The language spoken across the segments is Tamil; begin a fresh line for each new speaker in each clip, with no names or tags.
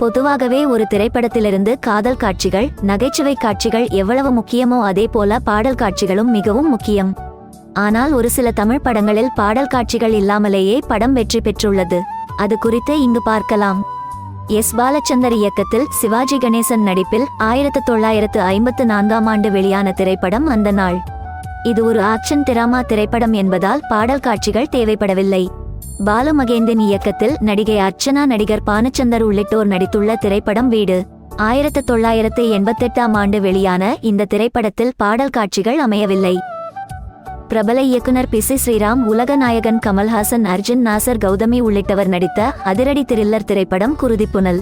பொதுவாகவே ஒரு திரைப்படத்திலிருந்து காதல் காட்சிகள் நகைச்சுவை காட்சிகள் எவ்வளவு முக்கியமோ அதே போல பாடல் காட்சிகளும் மிகவும் முக்கியம். ஆனால் ஒரு சில தமிழ் படங்களில் பாடல் காட்சிகள் இல்லாமலேயே படம் வெற்றி பெற்றுள்ளது. அது குறித்து இங்கு பார்க்கலாம். எஸ். பாலச்சந்தர் இயக்கத்தில் சிவாஜி கணேசன் நடிப்பில் ஆயிரத்து தொள்ளாயிரத்து ஐம்பத்து நான்காம் ஆண்டு வெளியான திரைப்படம் அந்த நாள். இது ஒரு ஆக்ஷன் திராமா திரைப்படம் என்பதால் பாடல் காட்சிகள் தேவைப்படவில்லை. பாலு மகேந்தின் இயக்கத்தில் நடிகை அர்ச்சனா நடிகர் பானச்சந்தர் உள்ளிட்டோர் நடித்துள்ள திரைப்படம் வீடு. ஆயிரத்து தொள்ளாயிரத்து எண்பத்தெட்டாம் ஆண்டு வெளியான இந்த திரைப்படத்தில் பாடல் காட்சிகள் அமையவில்லை. பிரபல இயக்குனர் பி சி ஸ்ரீராம் உலக நாயகன் கமல்ஹாசன் அர்ஜுன் நாசர் கௌதமி உள்ளிட்டவர் நடித்த அதிரடி த்ரில்லர் திரைப்படம் குருதிப்புனல்.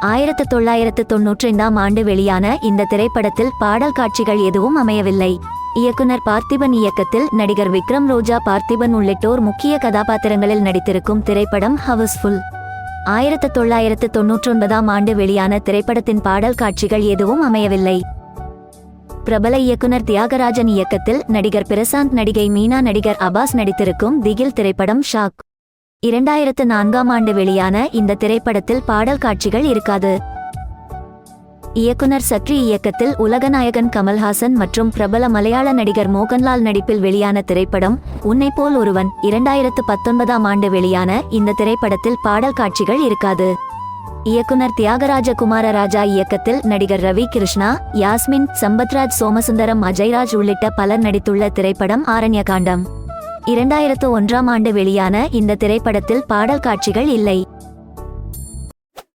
ஆயிரத்து தொள்ளாயிரத்து தொன்னூற்றைந்தாம் ஆண்டு வெளியான இந்த திரைப்படத்தில் பாடல் காட்சிகள் எதுவும் அமையவில்லை. இயக்குனர் பார்த்திபன் இயக்கத்தில் நடிகர் விக்ரம் ரோஜா பார்த்திபன் உள்ளிட்டோர் முக்கிய கதாபாத்திரங்களில் நடித்திருக்கும் திரைப்படம் ஹவுஸ்ஃபுல் ஆயிரத்து தொள்ளாயிரத்து தொன்னூற்றொன்பதாம் ஆண்டு வெளியான திரைப்படத்தின் பாடல் காட்சிகள் எதுவும் அமையவில்லை. பிரபல இயக்குனர் தியாகராஜன் இயக்கத்தில் நடிகர் பிரசாந்த் நடிகை மீனா நடிகர் அபாஸ் நடித்திருக்கும் திகில் திரைப்படம் ஷாக் இரண்டாயிரத்து நான்காம் ஆண்டு வெளியான இந்த திரைப்படத்தில் பாடல் காட்சிகள் இருக்காது. இயக்குனர் சக்ரி இயக்கத்தில் உலகநாயகன் கமல்ஹாசன் மற்றும் பிரபல மலையாள நடிகர் மோகன்லால் நடிப்பில் வெளியான திரைப்படம் உன்னை போல் ஒருவன் இரண்டாயிரத்து பத்தொன்பதாம் ஆண்டு வெளியான இந்த திரைப்படத்தில் பாடல் காட்சிகள் இருக்காது. இயக்குனர் தியாகராஜ குமாரராஜா இயக்கத்தில் நடிகர் ரவி கிருஷ்ணா யாஸ்மின் சம்பத்ராஜ் சோமசுந்தரம் அஜய்ராஜ் உள்ளிட்ட பலர் நடித்துள்ள திரைப்படம் ஆரண்ய காண்டம் இரண்டாயிரத்து ஒன்றாம் ஆண்டு வெளியான இந்த திரைப்படத்தில் பாடல் காட்சிகள் இல்லை.